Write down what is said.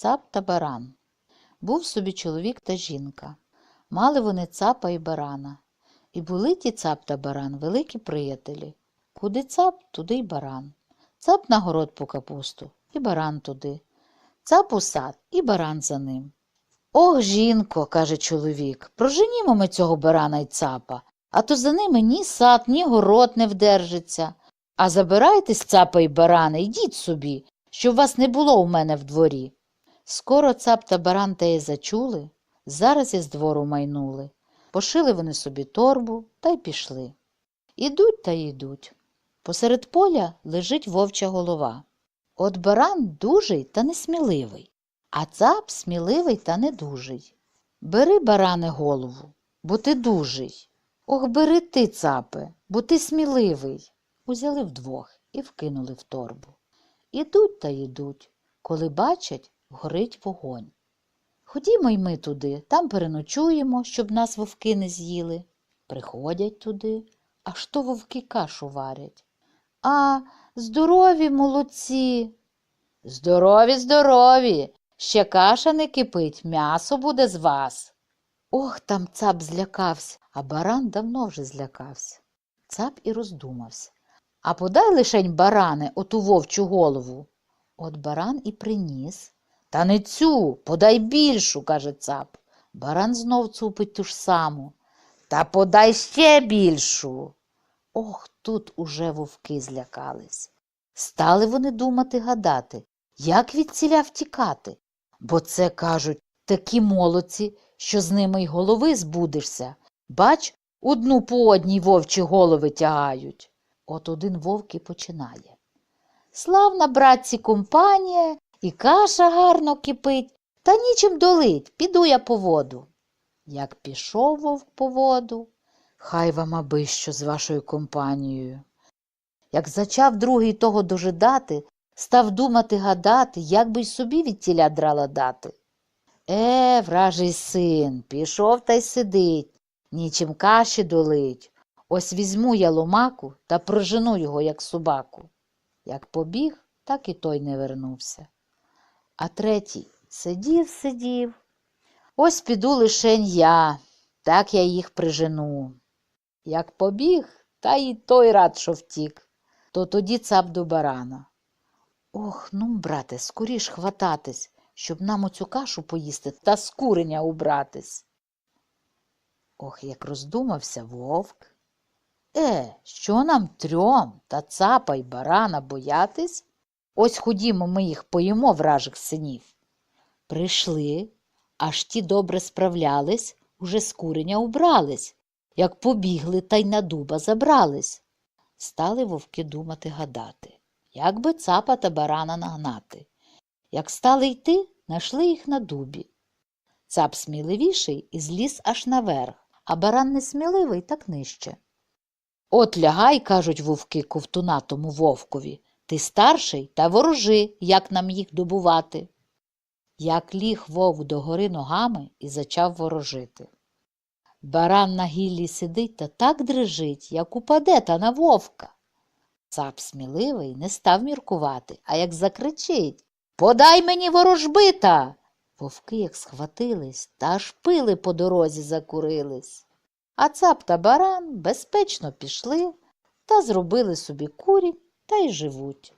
Цап та баран. Був собі чоловік та жінка. Мали вони цапа і барана. І були ті цап та баран великі приятелі. Куди цап, туди й баран. Цап на город по капусту, і баран туди. Цап у сад, і баран за ним. Ох, жінко, каже чоловік, проженімо ми цього барана й цапа, а то за ними ні сад, ні город не вдержиться. А забирайтесь, цапа й барани, йдіть собі, щоб вас не було у мене в дворі. Скоро цап та баран теє зачули, зараз із двору майнули. Пошили вони собі торбу та й пішли. Ідуть та йдуть. Посеред поля лежить вовча голова. От баран дужий та несміливий, а цап сміливий та недужий. Бери, баране, голову, бо ти дужий. Ох, бери ти, цапе, бо ти сміливий. Узяли вдвох і вкинули в торбу. Ідуть та йдуть, коли бачать, горить вогонь. Ходімо й ми туди, там переночуємо, щоб нас вовки не з'їли. Приходять туди, аж то вовки кашу варять. А, здорові молодці. Здорові, здорові. Ще каша не кипить, м'ясо буде з вас. Ох, там цап злякався, а баран давно вже злякався. Цап і роздумався. А подай лишень баране оту вовчу голову. От баран і приніс. Та не цю, подай більшу, каже цап. Баран знов цупить ту ж саму. Та подай ще більшу. Ох, тут уже вовки злякались. Стали вони думати гадати, як від ціля втікати. Бо це, кажуть, такі молодці, що з ними й голови збудешся. Бач, одну по одній вовчі голови тягають. От один вовк і починає. Славна, братці, компанія, і каша гарно кипить, та нічим долить, піду я по воду. Як пішов вовк по воду, хай вам аби що з вашою компанією. Як зачав другий того дожидати, став думати гадати, як би й собі від тіля драла дати. Е, вражий син, пішов та й сидить, нічим каші долить. Ось візьму я ломаку та прожену його, як собаку. Як побіг, так і той не вернувся. А третій сидів, сидів. Ось піду лишень я, так я їх прижену. Як побіг, та й той рад, що втік, то тоді цап до барана. Ох, ну, брате, скоріш хвататись, щоб нам оцю кашу поїсти та з куреня убратись. Ох, як роздумався вовк. Е, що нам трьом та цапа й барана боятись? Ось ходімо, ми їх поїмо вражих синів. Прийшли, аж ті добре справлялись, уже з куреня убрались, як побігли та й на дуба забрались. Стали вовки думати гадати, як би цапа та барана нагнати. Як стали йти, нашли їх на дубі. Цап сміливіший і зліз аж наверх, а баран несміливий так нижче. От лягай, кажуть вовки ковтунатому вовкові, ти старший та ворожи, як нам їх добувати. Як ліг вовк догори ногами і зачав ворожити. Баран на гіллі сидить та так дрижить, як упаде та на вовка. Цап сміливий не став міркувати, а як закричить Подай мені ворожбита. Вовки як схватились та аж пили по дорозі закурились. А цап та баран безпечно пішли та зробили собі курінь та й живуть.